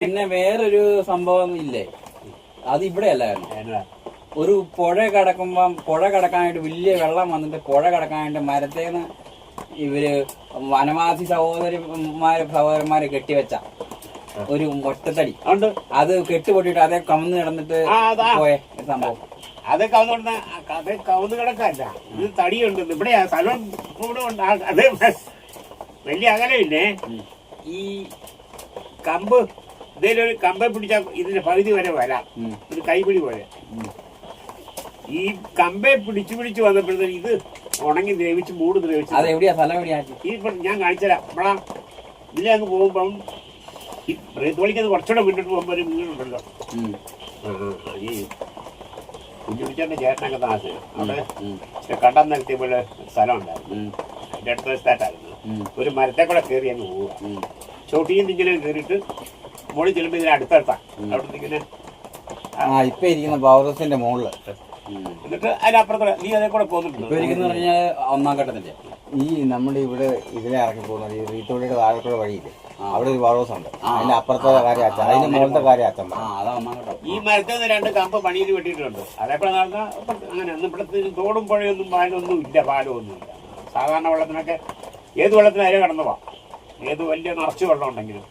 പിന്നെ വേറൊരു സംഭവം ഇല്ലേ അത് ഇവിടെ അല്ലായിരുന്നു ഒരു പുഴ കടക്കുമ്പം പുഴ കടക്കാനായിട്ട് വലിയ വെള്ളം വന്നിട്ട് പുഴ കടക്കാനായിട്ട് മരത്തേന്ന് ഇവർ വനവാസി സഹോദരിമാര് സഹോദരന്മാരെ കെട്ടിവെച്ച ഒരു ഒറ്റത്തടി അത് കെട്ടിപൊട്ടിട്ട് അതേ കവന്ന് കിടന്നിട്ട്. പോയ സംഭവം. അത് കവന്ന് അത് കവന്ന് കിടക്കല്ല ഇത് തടിയുണ്ട്. ഇവിടെ സ്ഥലം ഇവിടെ ഉണ്ട്. അതേ വലിയ അകലമില്ലേ ഈ കമ്പ് ഇതിലൊരു ഒരു കമ്പെ പിടിച്ചാൽ ഇതിന്റെ പകുതി വരെ വരാം. ഒരു കൈപിടി പോലെ. ഈ കമ്പെ പിടിച്ചു പിടിച്ചു വന്നപ്പോഴത്തേക്ക് ഇത് ഉണങ്ങി ദ്രവിച്ച് മൂട് ദ്രവിച്ചു. ഈ ഞാൻ കാണിച്ചുതരാം. ഇവിടെ ഇതിലെ അങ്ങ് പോകുമ്പം ഈ റേത്തോളിക്കത് കുറച്ചുകൂടെ മുന്നോട്ട് പോകുമ്പോൾ ഒരു വീടുണ്ടല്ലോ ആ, ഈ കുഞ്ഞുപിടിച്ചന്റെ ചേട്ടനൊക്കെ താമസിച്ചു അവിടെ. കണ്ടം നിരത്തിയ പോലെ സ്ഥലം ഉണ്ടായിരുന്നു. അടുത്ത സ്ഥലത്തായിരുന്നു. ഒരു മരത്തെ കൂടെ കയറി അങ്ങ് പോവുക. ചോട്ടിയിൽ നിന്ന് ഇങ്ങനെ കയറിയിട്ട് മുകളിൽ ചെല്ലുമ്പോൾ ഇതിന് അടുത്തടുത്താ. അവിടെ ഇങ്ങനെ ആ ഇപ്പൊ ഇരിക്കുന്ന പവർ ഹൗസിന്റെ മുകളിൽ. എന്നിട്ട് അതിനപ്പുറത്ത് നീ അതേ കൂടെ ഇപ്പൊ ഇരിക്കുന്ന പറഞ്ഞാൽ ഒന്നാം ഘട്ടത്തിന്റെ ഈ നമ്മുടെ ഇവിടെ ഇതിലെ ഇറക്കി പോകുന്നത് ഈ റീത്തോളിയുടെ താഴെക്കുള്ള വഴിയില്ലേ? അവിടെ ഒരു ഹൗസ് ഉണ്ട്. അതിന്റെ അപ്പുറത്തെ കാര്യം അച്ഛൻ അതിന്റെ മുകളിലത്തെ കാര്യം അച്ഛൻ ആ അതാ ഒന്നാം ഘട്ടം. ഈ മരത്തിൽ നിന്ന് രണ്ട് കമ്പ് പണിയിൽ വെട്ടിയിട്ടുണ്ട്. അതേപോലെ നടന്ന അങ്ങനെ ഒന്നും ഇവിടുത്തെ തോടും പുഴയൊന്നും പാലൊന്നും ഇല്ല പാലമൊന്നും ഇല്ല. സാധാരണ വെള്ളത്തിനൊക്കെ ഏത് വെള്ളത്തിനായാലും കടന്നു പോവാം. ഏത് വലിയ നിറച്ച് വെള്ളം ഉണ്ടെങ്കിലും.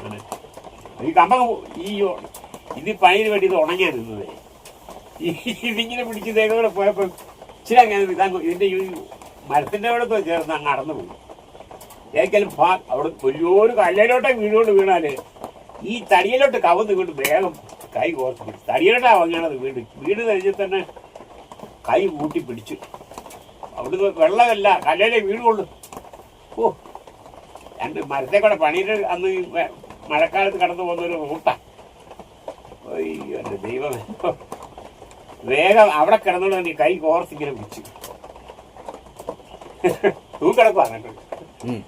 അങ്ങനെ. ഈ കമ്പ ഈ ഇത് പണിയിൽ വേണ്ടി ഇത് ഉണങ്ങിയാ നിന്നത് ഈ ഇതിങ്ങനെ പിടിച്ച് കൂടെ പോയപ്പോൾ ഇച്ചിരി അങ്ങനെ ഇതാ ഇതിന്റെ ഈ മരത്തിന്റെ അവിടെ ചേർന്ന് അങ്ങ് അടന്നു പോയി. ഏക്കലും ഭാ അവിടെ വലിയൊരു കല്ലിലോട്ടെ വീണുകൊണ്ട് വീണാൽ ഈ തടിയിലോട്ട് കവന്ന് വീണ് വേഗം കൈ കോർത്ത് പിടിച്ചു തടിയിലോട്ടാ വാങ്ങണത് വീട് വീട് കഴിഞ്ഞ് തന്നെ കൈ കൂട്ടി പിടിച്ചു. അവിടുന്ന് വെള്ളമല്ല കല്ലിലെ വീട് കൊണ്ട് ഓ രണ്ട് മരത്തെ കൂടെ പണിയിട്ട് അന്ന് മഴക്കാലത്ത് കടന്നു പോകുന്ന ഒരു റൂട്ടാ അയ്യോ എന്റെ ദൈവമേ. വേഗം അവിടെ കിടന്നുകൊണ്ട് നീ കൈ കോർത്തിങ്ങനെ വിളിച്ചു പിടിച്ചു. തൂക്കിടക്കുവാ അങ്ങോട്ട്. ഉം.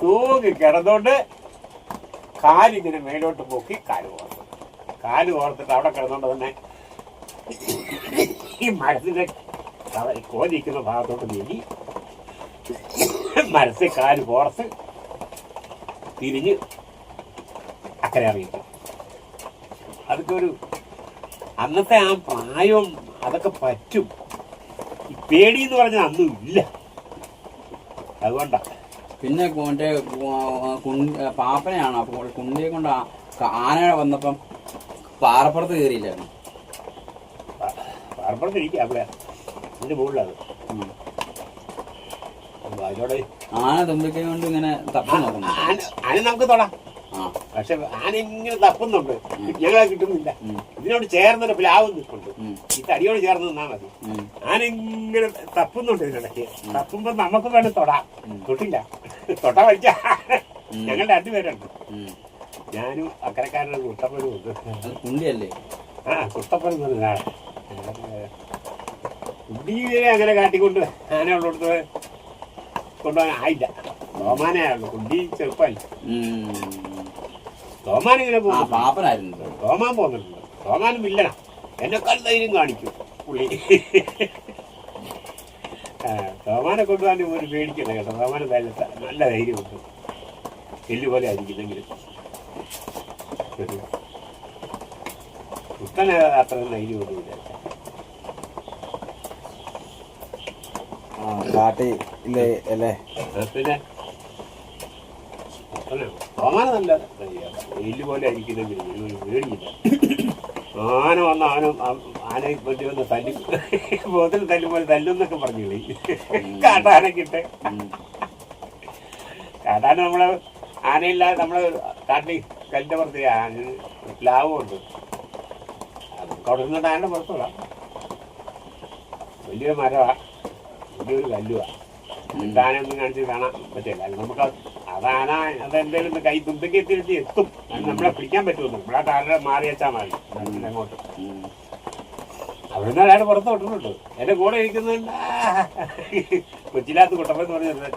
തൂങ്ങി കിടന്നോണ്ട് കാലിങ്ങനെ മേലോട്ട് പോക്കി കാൽ കോർത്തു. കാൽ കോർത്തിട്ട് അവിടെ കിടന്നോണ്ട് തന്നെ ഈ മരത്തിന്റെ കോലിരിക്കുന്ന ഭാഗത്തോട്ട് നീങ്ങി. മരത്തിൽ കാൽ കോർത്ത് തിരിഞ്ഞ് അക്കരെ അറിയിക്കും. അതൊക്കെ ഒരു അന്നത്തെ ആ പ്രായവും അതൊക്കെ പറ്റും. ഈ പേടി എന്ന് പറഞ്ഞാൽ അന്നും ഇല്ല. അതുകൊണ്ടാ. പിന്നെ മറ്റേ പാപ്പനെയാണ്? അപ്പോൾ കുണ്ടിയെ കൊണ്ട് ആന വന്നപ്പം പാറപ്പുറത്ത് കയറിയില്ലായിരുന്നു. പാറപ്പുറത്ത് ഇരിക്കുക അവിടെ അതിന്റെ മുകളിലത് ഉം. അപ്പൊ അതിനോട് ആന തുമ്പിക്കൈ കൊണ്ട് ഇങ്ങനെ തപ്പി നോക്കുന്നു ആന ആന നമുക്ക് തൊടാം പക്ഷെ ആന ഇങ്ങനെ തപ്പുന്നുണ്ട് ഞങ്ങളെ കിട്ടുന്നില്ല ഇതിനോട് ചേർന്നൊരു പ്ലാവ് നിൽപ്പുണ്ട്. ഈ തടിയോട് ചേർന്ന് നിന്നാ മതി ആന ഇങ്ങനെ തപ്പുന്നുണ്ട് ഇതിനിടയ്ക്ക് തപ്പുമ്പോ നമുക്ക് വേണം തൊടാം തൊട്ടില്ല തൊട്ട വലിച്ച ഞങ്ങൾ രണ്ടുപേരുണ്ട്. ഞാനും അക്കരക്കാരനും കുട്ടപ്പനും ഉണ്ട് കുണ്ടിയല്ലേ ആ കുട്ടപ്പൻ എന്ന് പറഞ്ഞ ആൾ. കുട്ടിയെ അങ്ങനെ കാട്ടിക്കൊണ്ട് ആന ഉള്ളിടത്ത് കൊണ്ടുപോകാൻ ആയില്ല തോമാനയാണല്ലോ കുട്ടി ചെറുപ്പമല്ല. തോമാൻ ഇങ്ങനെ പോകും പാപ്പനായിരുന്നു. തോമാൻ പോകുന്നുണ്ട്. തോമാനും ഇല്ലണം എന്നെക്കാൾ ധൈര്യം കാണിക്കും പുള്ളി. തോമാനെ കൊണ്ടുപോകാൻ ഒരു പേടിക്കണ്ട കേട്ടോ. തോമാനെ ധൈര്യം നല്ല ധൈര്യമുണ്ട്. എല്ല് പോലെ ആയിരിക്കില്ലെങ്കിലും കുത്തനെ അത്ര ധൈര്യമൊന്നുമില്ല. ആ കാട്ടി ഇല്ലേ അല്ലേ പിന്നെ. തോമാന് നല്ല ധൈര്യമാണ്. പോലെ ആയിരിക്കുന്നെങ്കിലും ഒരു പേടിയില്ല ആന വന്ന ആന ആന പറ്റി വന്ന് തല്ലി ബോധത്തിൽ തല്ലുന്നൊക്കെ പറഞ്ഞില്ലേ കാട്ടാനക്കിട്ട്. കാട്ടാന നമ്മൾ ആനയില്ലാതെ നമ്മൾ കാട്ടിൽ കല്ലിന്റെ പുറത്ത് ആന ലാഭമുണ്ട് അവിടെ നിന്നിട്ട് ആനയുടെ പുറത്തുള്ള വലിയൊരു മരമാ വലിയൊരു കല്ലുവാ ആനയൊന്നും കാണിച്ച് കാണാൻ പറ്റില്ല നമുക്ക് അത് അതെന്തെങ്കിലും കൈ തുമ്പിക്ക് തിരിച്ച് എത്തും അത് നമ്മളെ പിടിക്കാൻ പറ്റുമോ നമ്മളെ താഴെ മാറി വെച്ചാൽ മതി അങ്ങോട്ട്. അവിടുന്ന് ഒരാൾ പുറത്ത് വിട്ടിട്ടുണ്ട് എന്റെ കൂടെ ഇരിക്കുന്നുണ്ട് കൊച്ചിലാത്ത് കുട്ടപ്പെന്ന് പറഞ്ഞത്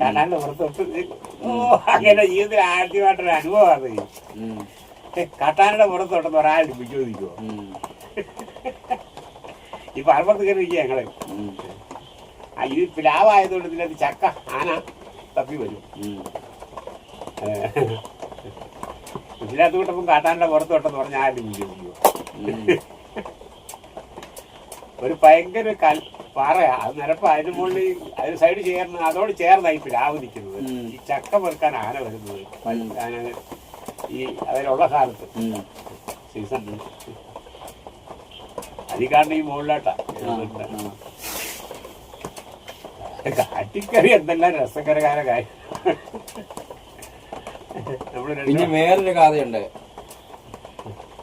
ഞാനാണ്ട് പുറത്ത് വിട്ട് ഓ അങ്ങനെ ജീവിതത്തിൽ ആദ്യമായിട്ടൊരു അനുഭവമാണ് കാട്ടാനയുടെ പുറത്ത് വിട്ടെന്ന് ഒരാൾ. ഈ പറമ്പത്ത് കയറി ഇരിക്കുക ഞങ്ങൾ ഇത് പ്ലാവായതുകൊണ്ട് ഇതിനകത്ത് ചക്ക ആന തപ്പി വരും. ഇതിനകത്ത് വിട്ടപ്പം കാട്ടാന്റെ പുറത്ത് വിട്ടെന്ന് പറഞ്ഞാൽ ആരും വിളിക്കുന്നു ഒരു ഭയങ്കര കൽ പാറയാ അത് നിരപ്പ് അതിന് മുകളിൽ അതിന് സൈഡ് ചേർന്ന് അതോട് ചേർന്നായി പ്ലാവ് നിൽക്കുന്നത്. ഈ ചക്ക പെറുക്കാൻ ആന വരുന്നത്. ആന ഈ അതിലുള്ള കാലത്ത്. സീസൺ അതിക്കാണ്ട് ഈ മുകളിലോട്ടാ. കാറ്റിക്കറി എന്തെല്ലാം രസകരകാര കാര്യം. പിന്നെ വേറൊരു കഥയുണ്ട്.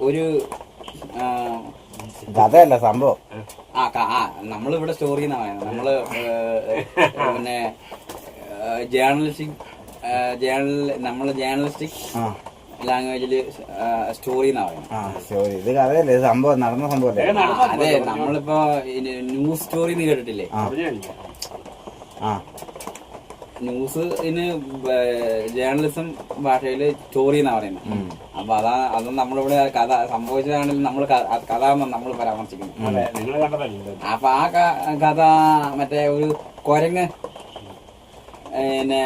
ഒരു കഥയല്ല സംഭവം. ആ ആ നമ്മളിവിടെ സ്റ്റോറി എന്നാ പറയുന്നത്. നമ്മൾ പിന്നെ ജേർണലിസ്റ്റിക് ജേർണൽ നമ്മൾ ജേർണലിസ്റ്റിക് ലാംഗ്വേജിൽ സ്റ്റോറി എന്നാ പറയുന്നത്. ആ ശരി ഇത് കഥയല്ലേ ഇത് സംഭവം നടന്ന സംഭവല്ലേ? വേഗം അതെ നമ്മളിപ്പോ ന്യൂസ് സ്റ്റോറി എന്ന് കേട്ടിട്ടില്ലേ? ന്യൂസ് ഇന് ജേർണലിസം ഭാഷയിൽ സ്റ്റോറി എന്നാ പറയുന്നത്. അപ്പൊ അതാ അത് നമ്മളിവിടെ കഥ സംഭവിച്ചതാണെങ്കിൽ നമ്മൾ കഥ നമ്മൾ പരാമർശിക്കുന്നു. അതെ നിങ്ങൾ കണ്ടതല്ലേ? അപ്പൊ ആ കഥ മറ്റേ ഒരു കൊരങ്ങ് പിന്നെ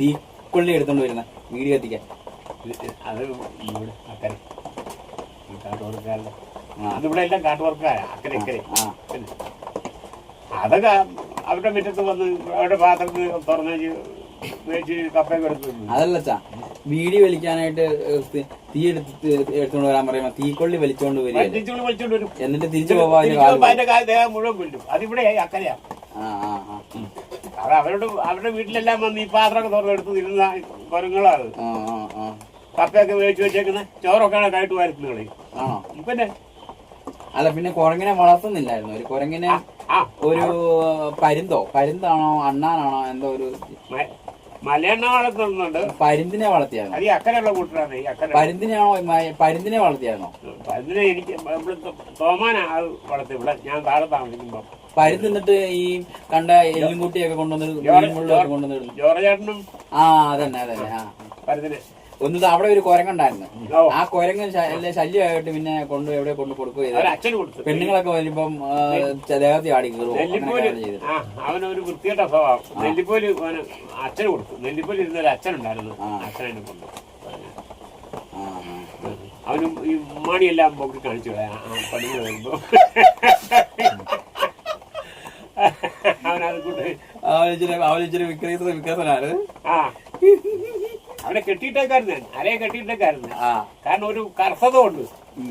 തീക്കൊള്ളി എടുത്തോണ്ട് വരുന്ന. അത് ആ. അതിവിടെ എല്ലാം അക്കരെ അതൊക്കെ അവരുടെ മുറ്റത്ത് വന്ന് അവരുടെ പാത്രത്തിൽ തുറന്നു. അതല്ലച്ചാ വീഡിയോ വലിക്കാനായിട്ട് തീ എടുത്ത് എടുത്തുകൊണ്ട് വരാൻ പറയുമ്പോ തീക്കൊള്ളി വലിച്ചോണ്ട് വരും. എന്നിട്ട് തിരിച്ചു പോവാൻ മുഴുവൻ കൊല്ലും അതിവിടെ അക്കരയാ. അത് അവരോട് അവരുടെ വീട്ടിലെല്ലാം വന്ന് ഈ പാത്രമൊക്കെ തുറന്നെടുത്ത് തിരുന്ന കുരങ്ങളാണ് കപ്പയൊക്കെ മേടിച്ചു വെച്ചേക്കുന്ന ചോറൊക്കെ കഴിട്ട് വരുത്തുന്ന കളി ആണോ? പിന്നെ അല്ല പിന്നെ കുരങ്ങിനെ വളർത്തുന്നില്ലായിരുന്നു. ഒരു കുരങ്ങിനെ ഒരു പരുന്തോ? പരുന്താണോ? അണ്ണാനാണോ? എന്തോ ഒരു മലയെണ്ണ വളർത്തുന്നുണ്ട് പരുന്തിനെ വളർത്തിയാണോ? അത് അക്കരെയുള്ള കൂട്ടരാണ് മ- പരുന്തിനെ വളർത്തിയായിരുന്നോ അതിനെ എനിക്ക് തോമാനാ വളർത്തി ഇവിടെ ഞാൻ താഴെ താമസിക്കുമ്പോ. പരുന്ത് എന്നിട്ട് ഈ കണ്ട എല്ലുംകുട്ടിയൊക്കെ കൊണ്ടുവന്ന് കൊണ്ടുവന്നിട്ട് മുള്ളൊക്കെ കൊണ്ടുവന്ന് ജോർജേട്ടനും ആ അതന്നെ അതന്നെ ആ. പരതിന് ഒന്ന് അവിടെ ഒരു കുരങ്ങുണ്ടായിരുന്നു ആ കുരങ്ങ് ശല്യമായിട്ട് പിന്നെ കൊണ്ട് എവിടെ കൊണ്ട് കൊടുക്കുക പെണ്ണുങ്ങളൊക്കെ വരുമ്പം ദേഹത്തി ആടി അവനൊരു വൃത്തികെട്ട സ്വഭാവം. നെല്ലിപ്പോൽ അച്ഛന് കൊടുത്തു. നെല്ലിപ്പോൽ ഇരുന്ന ഒരു അച്ഛനുണ്ടായിരുന്നു. അച്ഛനെ കൊണ്ട്. അവനും ഈ മണിയെല്ലാം പൊക്കി കാണിച്ചു പണി വരുമ്പോ അവനത് കൊണ്ട് അവനിച്ചിരി അവനിച്ചിരി വിക്രീസ് വികസനാണ് ആ. അവനെ കെട്ടിയിട്ടേക്കായിരുന്നു ഞാൻ. അരയെ കെട്ടിയിട്ടേക്കായിരുന്നു ആ. കാരണം ഒരു കർത്തത ഉണ്ട്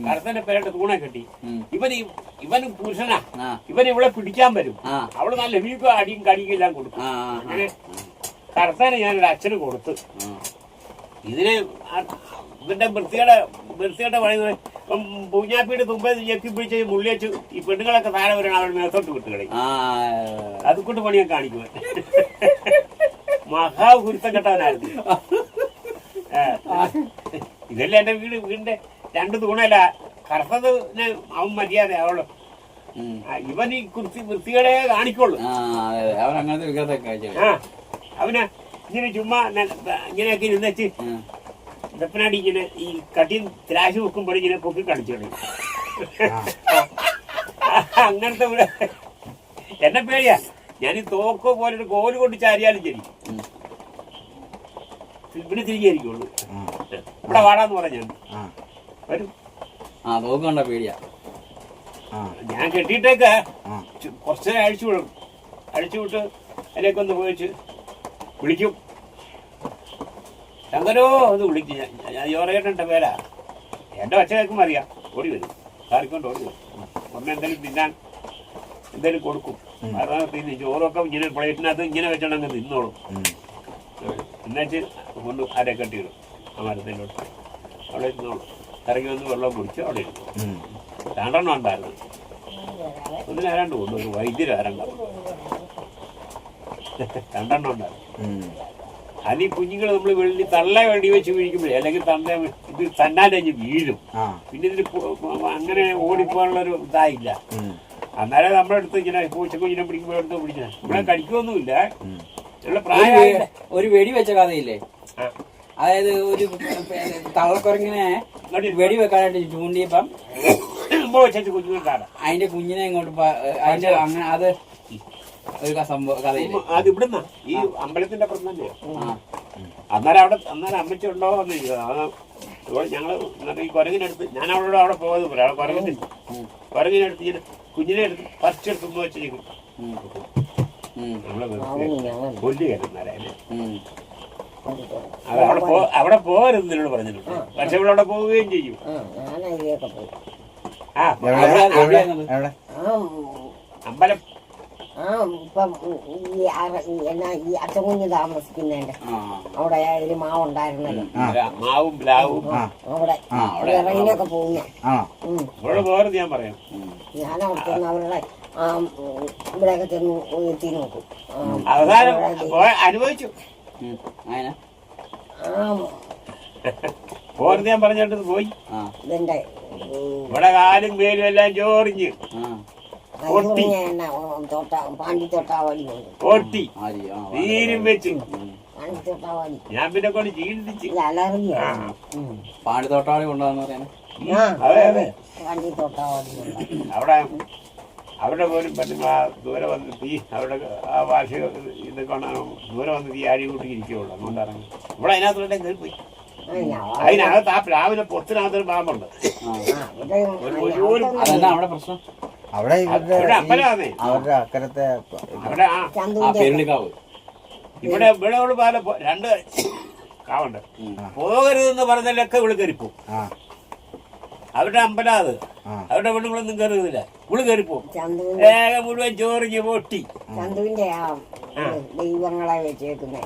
കർത്തന്റെ പേരിട്ട് തൂണെ കെട്ടി. ഇവൻ ഇവൻ പുരുഷനാ. ഇവൻ ഇവളെ പിടിക്കാൻ വരും. അവൾ നല്ല ലഭിക്കും അടിയും കടിയെല്ലാം കൊടുക്കും. അങ്ങനെ കർത്തനെ ഞാനൊരു അച്ഛന് കൊടുത്ത്. ഇതിന് ഇവന്റെ വൃത്തിയുടെ വൃത്തിയുടെ പണി പൂഞ്ഞാപ്പിയുടെ തുമ്പേ ഞെക്കി പിടിച്ച് മുള്ളി വെച്ച് ഈ പെണ്ണുങ്ങളൊക്കെ താഴെ വരണം അവരുടെ മേത്തോട്ട് വിട്ട് കളി. അതുകൊണ്ട് പണിയൊക്കെ കാണിക്കുവാൻ. മഹാഗുരുത്തം കെട്ടവനായിരുന്നു. ഇതല്ലേ എന്റെ വീട്? വീടിന്റെ രണ്ട് തൂണല്ല. കറുത്തത് അവൻ മര്യാദ അവൾ. ഇവൻ ഈ കുർത്തി വൃത്തികളെ കാണിക്കുള്ളൂ. ആ അതെ അതെ. അവൻ അങ്ങനത്തെ ആ അവന് ഇങ്ങനെ ചുമ്മാ ഇങ്ങനെയൊക്കെ ഇരുന്നേച്ച്. വെപ്പനാടി ഇങ്ങനെ ഈ കട്ടിയും ത്രാശ് വെക്കുമ്പോൾ ഇങ്ങനെ പൊക്കി കളിച്ചു. അങ്ങനത്തെ എന്നെ പേടിയാ. ഞാൻ ഈ തോക്കോ പോലെ ഒരു കോൽ കൊണ്ട് ചാരിയാലും ശരി. ഇവിടെ തിരികെയായിരിക്കുള്ളൂ ഇവിടെ വാടാന്ന് പറഞ്ഞു ആ. വരും. ആ തോക്ക് കണ്ട പേടിയാ. ആ. ഞാൻ കെട്ടിയിട്ടേക്ക്. കുറച്ച് നേരം അഴിച്ചു വിടും. അഴിച്ചു വിട്ട് അതിലേക്ക് ഒന്ന് പോയിച്ച് വിളിക്കും. ശങ്കരോ ഒന്ന് വിളിക്കും. ഞാൻ ഞാൻ യോറേട്ടന്റെ പേരാ. എന്റെ ഒച്ച കേൾക്കുമ്പോൾ അറിയാം. ഓടി വരും. കാറിക്കൊണ്ട് ഓടി വരും. ഒന്ന് എന്തെങ്കിലും തിന്നാൻ എന്തെങ്കിലും കൊടുക്കും. തിന്ന് ചോറൊക്കെ ഇങ്ങനെ പ്ലേറ്റിനകത്ത് ഇങ്ങനെ വെച്ചോണ്ടങ്ങ് തിന്നോളും. എന്നുവെച്ച് കൊണ്ട് അര കെട്ടിയിടും ആ മരത്തിലോട്ട്. അവിടെ ഇരുന്നോളൂ. ഇറങ്ങി വന്ന് വെള്ളം കുടിച്ച് അവിടെ ഇരുന്നു. രണ്ടെണ്ണം ഉണ്ടായിരുന്നു. ഒന്നിന് ആരാണ്ട് കൊണ്ട് ഒരു വൈദ്യര് ആരണ്ട രണ്ടെണ്ണം ഉണ്ടായിരുന്നു. അത് ഈ കുഞ്ഞുങ്ങൾ നമ്മൾ വെള്ളി തള്ള വെടി വെച്ച് വീഴിക്കുമ്പോഴേ അല്ലെങ്കിൽ തള്ള ഇത് തന്നാലഞ്ഞ് വീഴും. പിന്നെ ഇതിന് അങ്ങനെ ഓടിപ്പോകാനുള്ളൊരു ഇതായില്ല. അന്നേരം നമ്മുടെ അടുത്ത് ഇങ്ങനെ പൂച്ചക്കുഞ്ഞിനെ കുഞ്ഞിനെ എടുത്ത് പിടിച്ചാൽ നമ്മളെ കടിക്കൊന്നുമില്ല. ഒരു വെടി വെച്ച കഥയില്ലേ? അതായത് ഒരു തള്ളക്കുരങ്ങിനെ വെടി വെക്കാനായിട്ട് ചൂണ്ടിയപ്പം അതിന്റെ കുഞ്ഞിനെ ഇങ്ങോട്ട് അതിന്റെ അങ്ങനെ അത് ഒരു സംഭവം കഥയില്ലേ? അത് ഇവിടുന്ന? ഈ അമ്പലത്തിന്റെ അപ്പുറം അന്നേരം അവിടെ അന്നേരം അമ്മച്ചി ഉണ്ടോ എന്ന് ഞങ്ങൾ എന്നിട്ട് ഈ കുരങ്ങിനടുത്ത് ഞാൻ അവളോട് അവിടെ പറയാം അവിടെ കുരങ്ങിന് കുരങ്ങിനടുത്ത് ഇങ്ങനെ കുഞ്ഞിനെ എടുത്ത് പറിച്ചെടുത്തു വെച്ചിരിക്കും ഉം. ഉം. നമ്മളെ. അത് അവിടെ പോ അവിടെ പോകരുത് എന്നോട് പറഞ്ഞിട്ടുണ്ട്. പക്ഷെ ഇവിടെ അവിടെ പോവുകയും ചെയ്യും. ആ എവിടെ? അമ്പലം. ആ ഇപ്പം ഈ ഈ എന്നാ ഈ താമസിക്കുന്നതിന്റെ ആ. അവിടെ ഒരു മാവും പ്ലാവും. ആ അവിടെ ആ, അവിടെ. ഇറങ്ങിയൊക്കെ പോകുന്നേ. ആണോ ഉം. പോകരുത് ഞാൻ പറയാം. ഞാൻ അവിടെ ചെന്ന് അവരുടെ ഇവിടെയൊക്കെ ചെന്ന് എത്തി നോക്കും. അവസാനം അനുഭവിച്ചു. ആ. ഞാൻ പറഞ്ഞിട്ട് പോയി. ഇവിടെ കാലും പേരും എല്ലാം ചോറിഞ്ഞ്. ഓട്ടി തീരും വെച്ച്. ഞാൻ പിന്നെ കൊണ്ട് ചീണ്ടിച്ച്. ഇത് അലർജിയാണ് ഉം. പാണ്ടി തോട്ടാളി കൊണ്ടുവന്ന് തൊട്ടാവാടിയുണ്ട് അവിടെ അവിടെ പോലും പറ്റുന്ന ദൂരെ വന്ന് തീ അവിടെ ആ ഭാഷ ഇത് കാണാൻ ദൂരെ വന്ന് തീ ആഴി കൂട്ടി ഇരിക്കുകയുള്ളൂ. അതുകൊണ്ട് ഇറങ്ങി ഇവിടെ കയറി പോയി. ആ, അതിനകത്ത് ആ പ്ലാവിലെ പൊത്തിനകത്തൊരു പാമ്പുണ്ട്. ആ ആ, അവിടെ പ്രശ്നം? അവിടെ ഇവരുടെ അവരുടെ അക്കരത്തെ അവിടെ ആ ആ ഇവിടെ ഇവിടെ പാല രണ്ട് കാവുണ്ട്. പോകരുതെന്ന് പറഞ്ഞാലൊക്കെ ഇവിടെ കയറിപ്പോ ആ. അവരുടെ അമ്പലാത് അത് അവരുടെ പെണ്ണുങ്ങളൊന്നും കയറുന്നില്ല ഇവിടെ കയറിപ്പോ ഏക മുഴുവൻ ചോറിഞ്ഞ് പൊട്ടി. ചന്തുവിന്റെ ആ. ദൈവങ്ങളെ വെച്ചേക്കുന്നേ.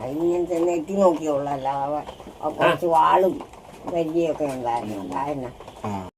അതിന് തന്നെ എത്തി നോക്കിയുള്ളൂ. അല്ലാതെ ആ കുറച്ച് വാളും പരിചയമൊക്കെ ഉണ്ടായിരുന്നു. ഉണ്ടായിരുന്ന ആ.